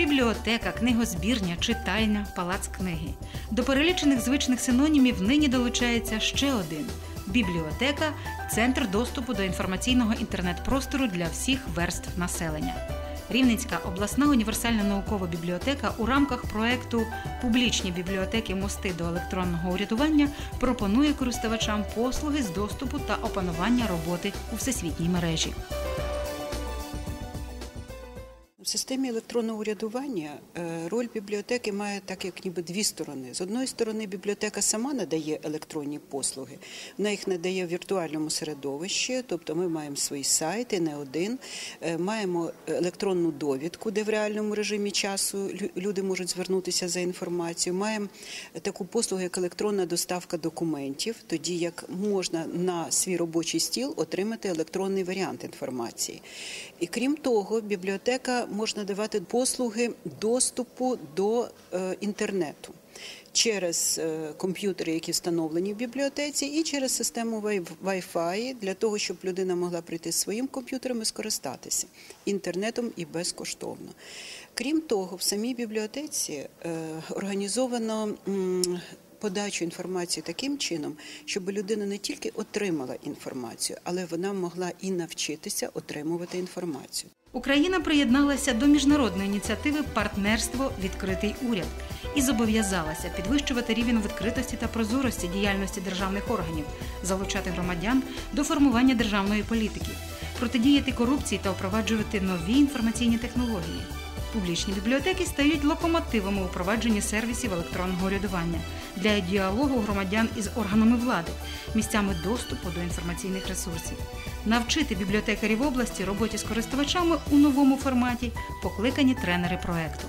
бібліотека, книгозбірня, читальня, палац книги. До перелічених звичних синонімів нині долучається ще один бібліотека центр доступу до інформаційного інтернет-простору для всіх верств населення. Рівненська обласна універсальна наукова бібліотека у рамках проекту Публічні бібліотеки мости до електронного урядування пропонує користувачам послуги з доступу та опанування роботи у всесвітній мережі. Системі електронного урядування е, роль бібліотеки має так, як ніби дві сторони. З одної сторони, бібліотека сама надає електронні послуги, вона їх надає в віртуальному середовищі, тобто ми маємо свої сайти, не один, Е, маємо електронну довідку, де в реальному режимі часу люди можуть звернутися за інформацією. Маємо таку послугу, як електронна доставка документів, тоді як можна на свій робочий стіл отримати електронний варіант інформації. І крім того, бібліотека можна давати послуги доступу до е, інтернету. Через е, комп'ютери, які встановлені в бібліотеці, і через систему Wi- Wi-Fi для того, щоб людина могла прийти своїм комп'ютером і скористатися інтернетом і безкоштовно. Крім того, в самій бібліотеці е, організовано подачу інформації таким чином, щоб людина не тільки отримала інформацію, але вона могла і навчитися отримувати інформацію. Україна приєдналася до міжнародної ініціативи Партнерство Відкритий уряд і зобов'язалася підвищувати рівень відкритості та прозорості діяльності державних органів, залучати громадян до формування державної політики, протидіяти корупції та впроваджувати нові інформаційні технології. Публічні бібліотеки стають локомотивами у впровадженні сервісів електронного урядування для діалогу громадян із органами влади, місцями доступу до інформаційних ресурсів. Навчити бібліотекарів області роботі з користувачами у новому форматі покликані тренери проекту.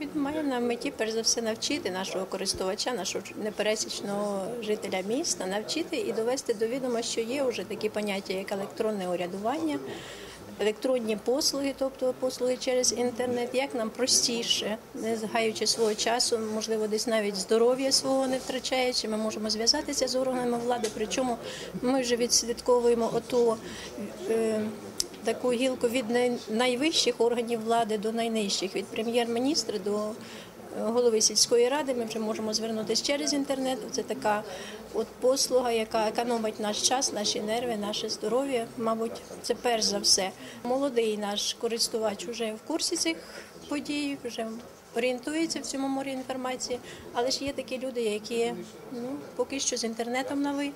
Він має на меті перш за все навчити нашого користувача, нашого непересічного жителя міста, навчити і довести до відома, що є вже такі поняття, як електронне урядування, електронні послуги, тобто послуги через інтернет, як нам простіше, не згаючи свого часу, можливо, десь навіть здоров'я свого не втрачаючи, ми можемо зв'язатися з органами влади. Причому ми вже відслідковуємо оту. е, таку гілку від найвищих органів влади до найнижчих, від прем'єр-міністра до голови сільської ради. Ми вже можемо звернутися через інтернет. Це така от послуга, яка економить наш час, наші нерви, наше здоров'я. Мабуть, це перш за все. Молодий наш користувач вже в курсі цих подій, вже орієнтується в цьому морі інформації. Але ж є такі люди, які ну поки що з інтернетом на ви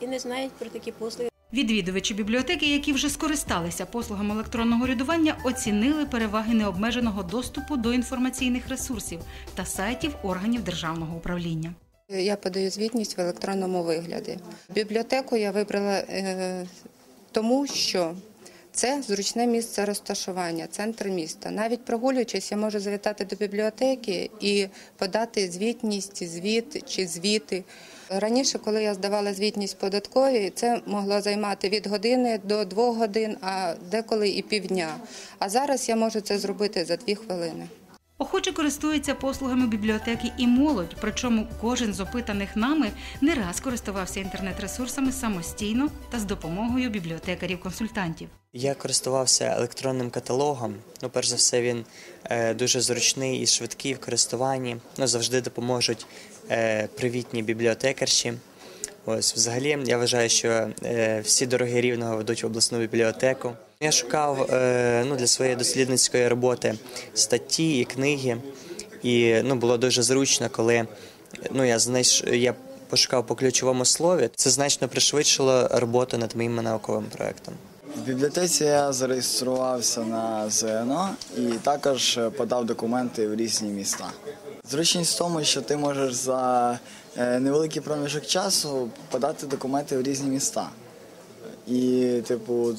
і не знають про такі послуги. Відвідувачі бібліотеки, які вже скористалися послугами електронного урядування, оцінили переваги необмеженого доступу до інформаційних ресурсів та сайтів органів державного управління. Я подаю звітність в електронному вигляді. Бібліотеку я вибрала е, тому, що це зручне місце розташування, центр міста. Навіть прогулюючись, я можу завітати до бібліотеки і подати звітність, звіт чи звіти. Раніше, коли я здавала звітність податковій, це могло займати від години до двох годин, а деколи і півдня. А зараз я можу це зробити за дві хвилини. Охоче користується послугами бібліотеки і молодь, причому кожен з опитаних нами не раз користувався інтернет-ресурсами самостійно та з допомогою бібліотекарів-консультантів. Я користувався електронним каталогом. Ну, перш за все, він е, дуже зручний і швидкий в користуванні. Ну, завжди допоможуть привітні бібліотекарші. Ось, взагалі, я вважаю, що е, всі дороги рівного ведуть в обласну бібліотеку. Я шукав е, ну, для своєї дослідницької роботи статті і книги, і ну, було дуже зручно, коли ну, я знайш... я пошукав по ключовому слові. Це значно пришвидшило роботу над моїм науковим проектом. В бібліотеці я зареєструвався на ЗНО і також подав документи в різні міста. Зручність в тому, що ти можеш за е, невеликий проміжок часу подати документи в різні міста. І, типу,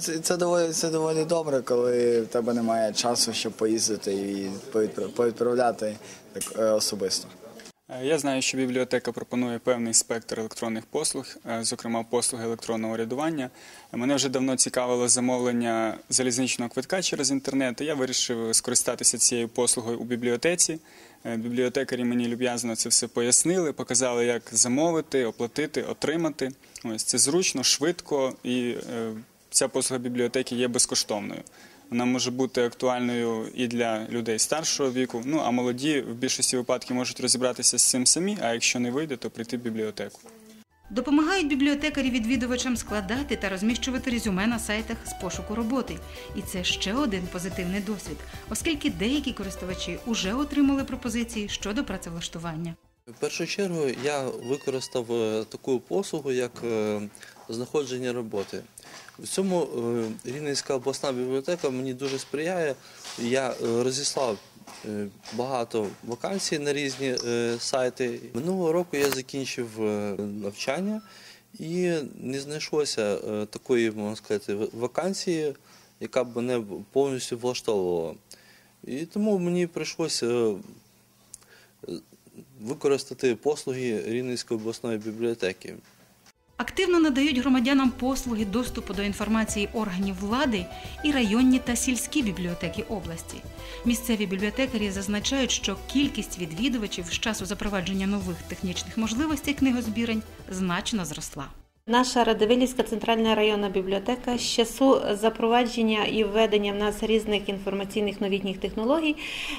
це, це доволі це доволі добре, коли в тебе немає часу, щоб поїздити і повідпра- повідправляти так е, особисто. Е, Я знаю, що бібліотека пропонує певний спектр електронних послуг, зокрема послуги електронного урядування. Мене вже давно цікавило замовлення залізничного квитка через інтернет. і Я вирішив скористатися цією послугою у бібліотеці. Е, Бібліотекарі мені люб'язно це все пояснили, показали, як замовити, оплатити, отримати. Ось це зручно, швидко і е, ця послуга бібліотеки є безкоштовною. Вона може бути актуальною і для людей старшого віку. Ну а молоді в більшості випадків можуть розібратися з цим самі. А якщо не вийде, то прийти в бібліотеку. Допомагають бібліотекарі відвідувачам складати та розміщувати резюме на сайтах з пошуку роботи. І це ще один позитивний досвід, оскільки деякі користувачі уже отримали пропозиції щодо працевлаштування. В першу чергу я використав е, таку послугу, як е, знаходження роботи. В цьому е, Рівненська обласна бібліотека мені дуже сприяє. Я розіслав багато вакансій на різні е, сайти. Минулого року я закінчив е, навчання і не знайшлося е, такої, можна сказати, вакансії, яка б мене повністю влаштовувала. І тому мені прийшлося е, використати послуги Рівненської обласної бібліотеки. Активно надають громадянам послуги доступу до інформації органів влади і районні та сільські бібліотеки області. Місцеві бібліотекарі зазначають, що кількість відвідувачів з часу запровадження нових технічних можливостей книгозбірень значно зросла. Наша Радивилівська центральна районна бібліотека з часу запровадження і введення в нас різних інформаційних новітніх технологій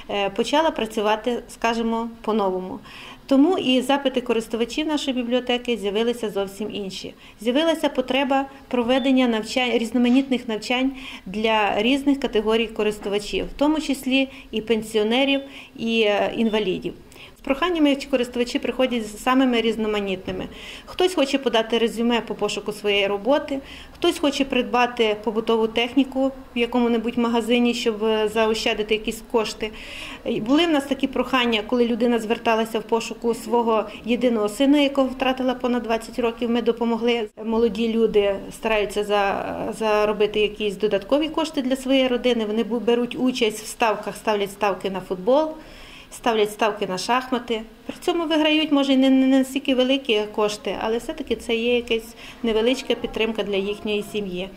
е, почала працювати, скажімо, по-новому. Тому і запити користувачів нашої бібліотеки з'явилися зовсім інші. З'явилася потреба проведення навчань різноманітних навчань для різних категорій користувачів, в тому числі і пенсіонерів, і е, інвалідів. Проханнями користувачі приходять з самими різноманітними. Хтось хоче подати резюме по пошуку своєї роботи, хтось хоче придбати побутову техніку в якому-небудь магазині, щоб е, заощадити якісь кошти. Були в нас такі прохання, коли людина зверталася в пошуку свого єдиного сина, якого втратила понад 20 років. Ми допомогли. Молоді люди стараються заробити якісь додаткові кошти для своєї родини. Вони беруть участь в ставках, ставлять ставки на футбол ставлять ставки на шахмати. При цьому виграють, може, не настільки великі кошти, але все-таки це є якась невеличка підтримка для їхньої сім'ї.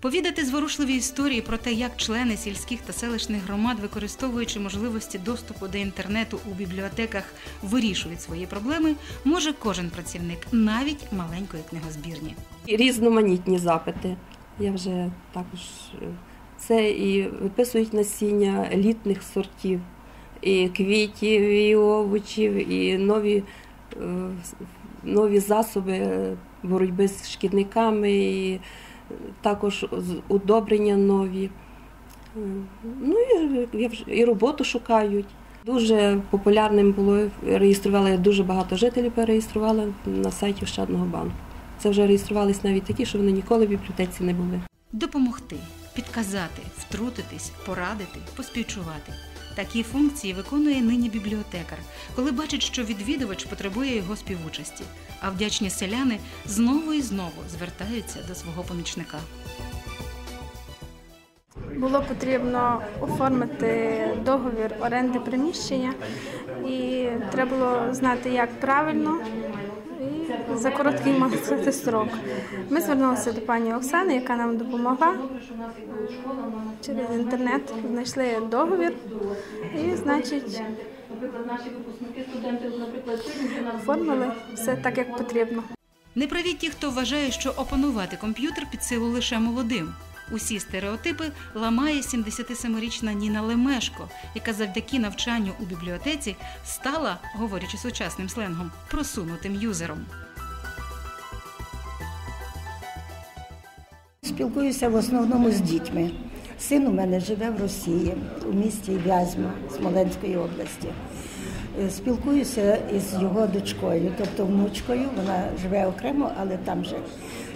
Повідати зворушливі історії про те, як члени сільських та селищних громад, використовуючи можливості доступу до інтернету у бібліотеках, вирішують свої проблеми, може кожен працівник, навіть маленької книгозбірні. Різноманітні запити. Я вже також е, це і виписують насіння літних сортів, і квітів, і овочів, і нові, е, нові засоби боротьби з шкідниками, і е, також удобрення нові. Е, Ну і, і роботу шукають. Дуже популярним було реєстрували дуже багато жителів перереєстрували на сайті Ощадного банку. Це вже реєструвались навіть такі, що вони ніколи в бібліотеці не були. Допомогти, підказати, втрутитись, порадити, поспівчувати. Такі функції виконує нині бібліотекар, коли бачить, що відвідувач потребує його співучасті, а вдячні селяни знову і знову звертаються до свого помічника. Було потрібно оформити договір оренди приміщення, і треба було знати, як правильно за короткий можна сказати, строк. Ми звернулися до пані Оксани, яка нам допомогла через інтернет. Знайшли договір і, значить, оформили все так, як потрібно. Не праві ті, хто вважає, що опанувати комп'ютер під силу лише молодим. Усі стереотипи ламає 77-річна Ніна Лемешко, яка завдяки навчанню у бібліотеці стала, говорячи сучасним сленгом, просунутим юзером. Спілкуюся в основному з дітьми. Син у мене живе в Росії, у місті Вязьма Смоленської області. Е, Спілкуюся із його дочкою, тобто внучкою. Вона живе окремо, але там же.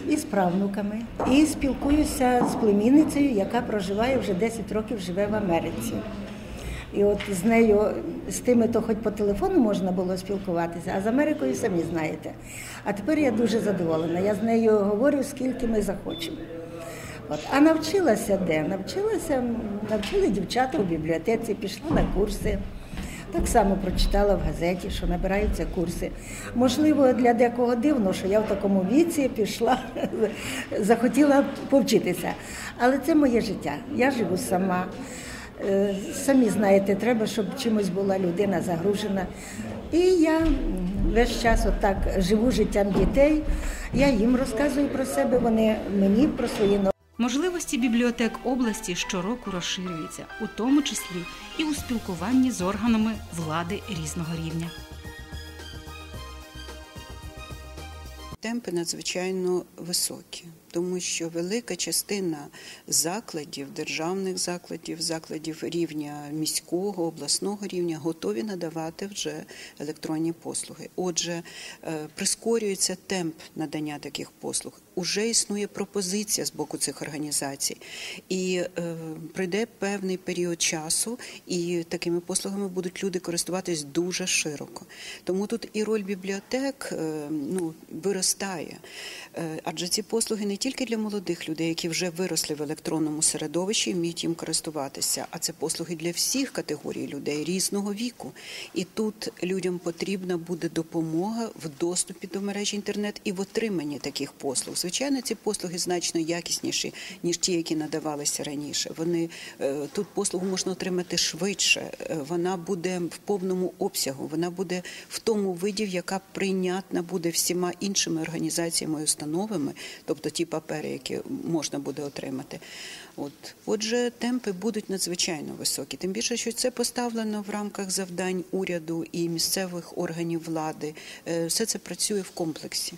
І з правнуками. І спілкуюся з племінницею, яка проживає вже 10 років, живе в Америці. І от з нею, з тими, то хоч по телефону можна було спілкуватися, а з Америкою самі знаєте. А тепер я дуже задоволена. Я з нею говорю, скільки ми захочемо. От. А навчилася де? Навчилася, навчили дівчата у бібліотеці, пішла на курси. Так само прочитала в газеті, що набираються курси. Можливо, для декого дивно, що я в такому віці пішла, захотіла повчитися. Але це моє життя. Я живу сама. Е, Самі знаєте, треба, щоб чимось була людина загружена. І я весь час отак живу життям дітей. Я їм розказую про себе, вони мені про свої Можливості бібліотек області щороку розширюються, у тому числі і у спілкуванні з органами влади різного рівня. Темпи надзвичайно високі, тому що велика частина закладів, державних закладів, закладів рівня міського, обласного рівня готові надавати вже електронні послуги. Отже, е, прискорюється темп надання таких послуг. Уже існує пропозиція з боку цих організацій, і е, пройде певний період часу, і такими послугами будуть люди користуватись дуже широко. Тому тут і роль бібліотек е, ну, виростає. Е, Адже ці послуги не тільки для молодих людей, які вже виросли в електронному середовищі і вміють їм користуватися, а це послуги для всіх категорій людей різного віку. І тут людям потрібна буде допомога в доступі до мережі інтернет і в отриманні таких послуг. Звичайно, ці послуги значно якісніші ніж ті, які надавалися раніше. Вони е, тут послугу можна отримати швидше. е, Вона буде в повному обсягу. Вона буде в тому виді, яка прийнятна буде всіма іншими організаціями і установами, тобто ті папери, які можна буде отримати. От отже, темпи будуть надзвичайно високі. Тим більше, що це поставлено в рамках завдань уряду і місцевих органів влади. Е, Все це працює в комплексі.